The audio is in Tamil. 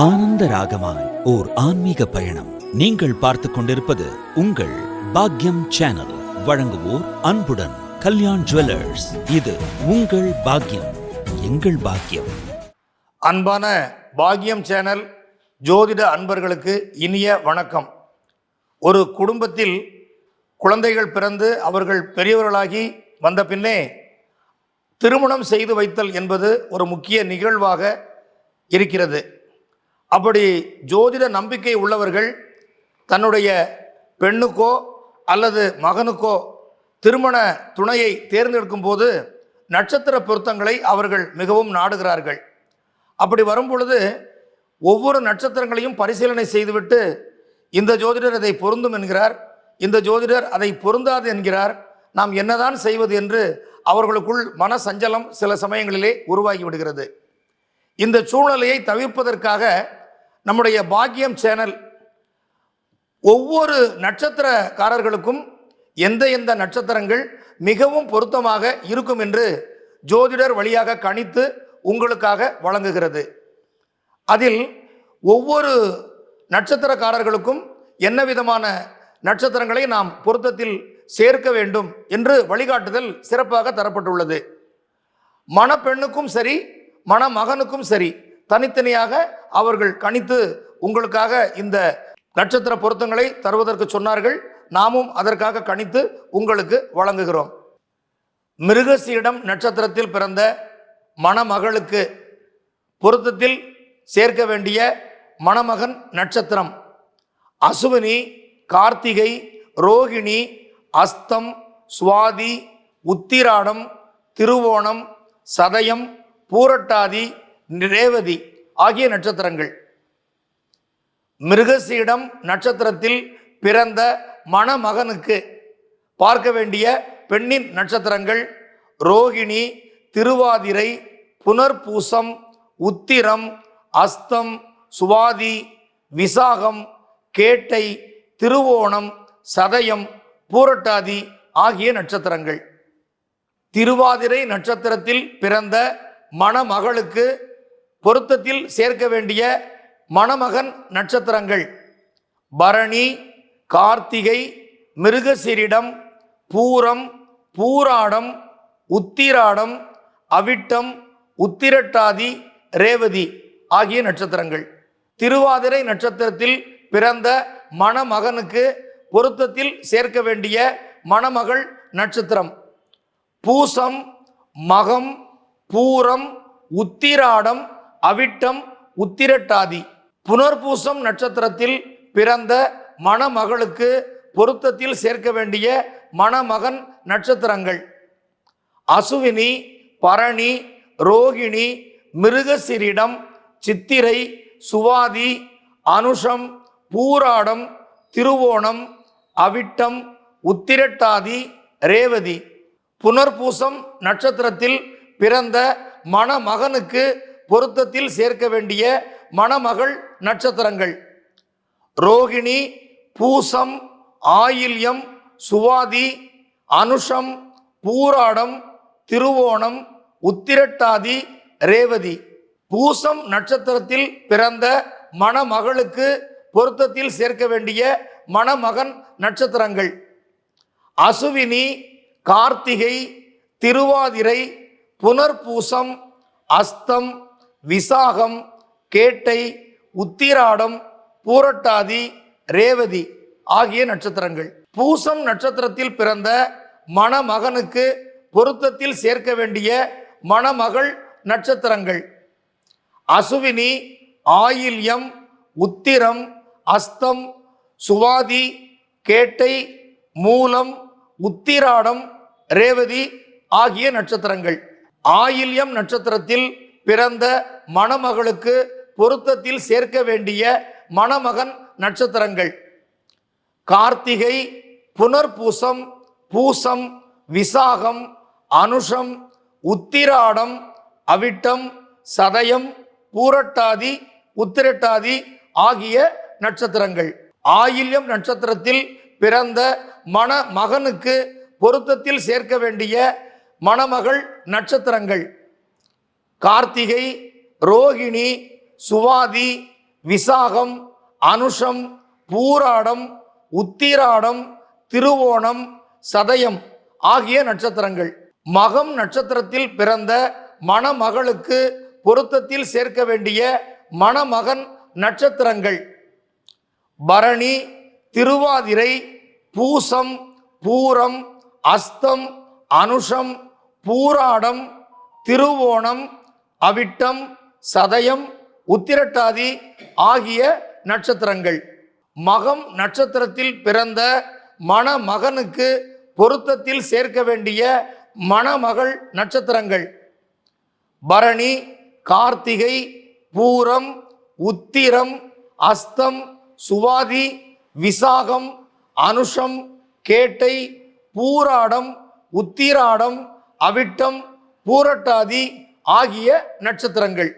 ஆனந்த ராகமாய் ஓர் ஆன்மீக பயணம். நீங்கள் பார்த்து கொண்டிருப்பது உங்கள் பாக்யம் சேனல். வழங்குவோர் அன்புடன் கல்யாண் ஜுவல்லர்ஸ். இது உங்கள் பாக்யம் எங்கள் பாக்கியம் அன்பான பாக்கியம் சேனல் ஜோதிட அன்பர்களுக்கு இனிய வணக்கம். ஒரு குடும்பத்தில் குழந்தைகள் பிறந்து அவர்கள் பெரியவர்களாகி வந்த பின்னே திருமணம் செய்து வைத்தல் என்பது ஒரு முக்கிய நிகழ்வாக இருக்கிறது. அப்படி ஜோதிட நம்பிக்கை உள்ளவர்கள் தன்னுடைய பெண்ணுக்கோ அல்லது மகனுக்கோ திருமண துணையை தேர்ந்தெடுக்கும் போது நட்சத்திர பொருத்தங்களை அவர்கள் மிகவும் நாடுகிறார்கள். அப்படி வரும் பொழுது ஒவ்வொரு நட்சத்திரங்களையும் பரிசீலனை செய்துவிட்டு இந்த ஜோதிடர் அதை பொருந்தும் என்கிறார் இந்த ஜோதிடர் அதை பொருந்தாது என்கிறார் நாம் என்னதான் செய்வது என்று அவர்களுக்குள் மன சஞ்சலம் சில சமயங்களிலே உருவாகி விடுகிறது இந்த சூழ்நிலையை தவிர்ப்பதற்காக நம்முடைய பாக்கியம் சேனல். ஒவ்வொரு நட்சத்திரக்காரர்களுக்கும் எந்த எந்த நட்சத்திரங்கள் மிகவும் பொருத்தமாக இருக்கும் என்று ஜோதிடர் வழியாக கணித்து உங்களுக்காக வழங்குகிறது. அதில் ஒவ்வொரு நட்சத்திரக்காரர்களுக்கும் என்ன விதமான நட்சத்திரங்களை நாம் பொருத்தத்தில் சேர்க்க வேண்டும் என்று வழிகாட்டுதல் சிறப்பாக தரப்பட்டுள்ளது. மணப்பெண்ணுக்கும் சரி மணமகனுக்கும் சரி தனித்தனியாக அவர்கள் கணித்து உங்களுக்காக இந்த நட்சத்திர பொருத்தங்களை தருவதற்கு சொன்னார்கள். நாமும் அதற்காக கணித்து உங்களுக்கு வழங்குகிறோம். மிருகசீடம் நட்சத்திரத்தில் பிறந்த மணமகளுக்கு பொருத்தத்தில் சேர்க்க வேண்டிய மணமகன் நட்சத்திரம். அசுவினி கார்த்திகை ரோகிணி அஸ்தம் சுவாதி உத்திராடம் திருவோணம் சதயம் பூரட்டாதி ரேவதி ஆகிய நட்சத்திரங்கள். மிருகசீடம் நட்சத்திரத்தில் பிறந்த மணமகனுக்கு பார்க்க வேண்டிய பெண்ணின் நட்சத்திரங்கள். ரோகிணி திருவாதிரை புனர்பூசம் உத்திரம் அஸ்தம் சுவாதி விசாகம் கேட்டை திருவோணம் சதயம் பூரட்டாதி ஆகிய நட்சத்திரங்கள். திருவாதிரை நட்சத்திரத்தில் பிறந்த மணமகளுக்கு பொருத்தத்தில் சேர்க்க வேண்டிய மணமகன் நட்சத்திரங்கள். பரணி கார்த்திகை மிருகசிரிடம் பூரம் பூராடம் உத்திராடம் அவிட்டம் உத்திரட்டாதி ரேவதி ஆகிய நட்சத்திரங்கள். திருவாதிரை நட்சத்திரத்தில் பிறந்த மணமகனுக்கு பொருத்தத்தில் சேர்க்க வேண்டிய மணமகள் நட்சத்திரம். பூசம் மகம் பூரம் உத்திராடம் அவிட்டம் உத்திரட்டாதி. புனர்பூசம் நட்சத்திரத்தில் பிறந்த மணமகளுக்கு பொருத்தத்தில் சேர்க்க வேண்டிய மணமகன் நட்சத்திரங்கள். அசுவினி பரணி ரோகிணி மிருகசிரிடம் சித்திரை சுவாதி அனுஷம் பூராடம் திருவோணம் அவிட்டம் உத்திரட்டாதி ரேவதி. புனர்பூசம் நட்சத்திரத்தில் பிறந்த மணமகனுக்கு பொருத்தத்தில் சேர்க்க வேண்டிய மணமகள் நட்சத்திரங்கள். ரோகிணி பூசம் ஆயில்யம் சுவாதி அனுஷம் பூராடம் திருவோணம் உத்திரட்டாதி ரேவதி. பூசம் நட்சத்திரத்தில் பிறந்த மணமகளுக்கு பொருத்தத்தில் சேர்க்க வேண்டிய மணமகன் நட்சத்திரங்கள். அசுவினி கார்த்திகை திருவாதிரை புனர்பூசம் அஸ்தம் விசாகம் கேட்டை உத்திராடம் பூரட்டாதி ரேவதி ஆகிய நட்சத்திரங்கள். பூசம் நட்சத்திரத்தில் பிறந்த மணமகனுக்கு பொருத்தத்தில் சேர்க்க வேண்டிய மணமகள் நட்சத்திரங்கள். அசுவினி ஆயில்யம் உத்திரம் அஸ்தம் சுவாதி கேட்டை மூலம் உத்திராடம் ரேவதி ஆகிய நட்சத்திரங்கள். ஆயில்யம் நட்சத்திரத்தில் பிறந்த மணமகளுக்கு பொருத்தத்தில் சேர்க்க வேண்டிய மணமகன் நட்சத்திரங்கள். கார்த்திகை புனர்பூசம் பூசம் விசாகம் அனுஷம் உத்திராடம் அவிட்டம் சதயம் பூரட்டாதி உத்திரட்டாதி ஆகிய நட்சத்திரங்கள். ஆயில்யம் நட்சத்திரத்தில் பிறந்த மண மகனுக்கு பொருத்தத்தில் சேர்க்க வேண்டிய மணமகள் நட்சத்திரங்கள். கார்த்திகை ரோகிணி சுவாதி விசாகம் அனுஷம் பூராடம் உத்திராடம் திருவோணம் சதயம் ஆகிய நட்சத்திரங்கள். மகம் நட்சத்திரத்தில் பிறந்த மணமகளுக்கு பொருத்தத்தில் சேர்க்க வேண்டிய மணமகன் நட்சத்திரங்கள். பரணி திருவாதிரை பூசம் பூரம் அஸ்தம் அனுஷம் பூராடம் திருவோணம் அவிட்டம் சதயம் உத்திரட்டாதி ஆகிய நட்சத்திரங்கள். மகம் நட்சத்திரத்தில் பிறந்த மணமகனுக்கு பொருத்தத்தில் சேர்க்க வேண்டிய மணமகள் நட்சத்திரங்கள். பரணி கார்த்திகை பூரம் உத்திரம் அஸ்தம் சுவாதி விசாகம் அனுஷம் கேட்டை பூராடம் உத்திராடம் அவிட்டம் பூரட்டாதி ஆகிய நட்சத்திரங்கள்.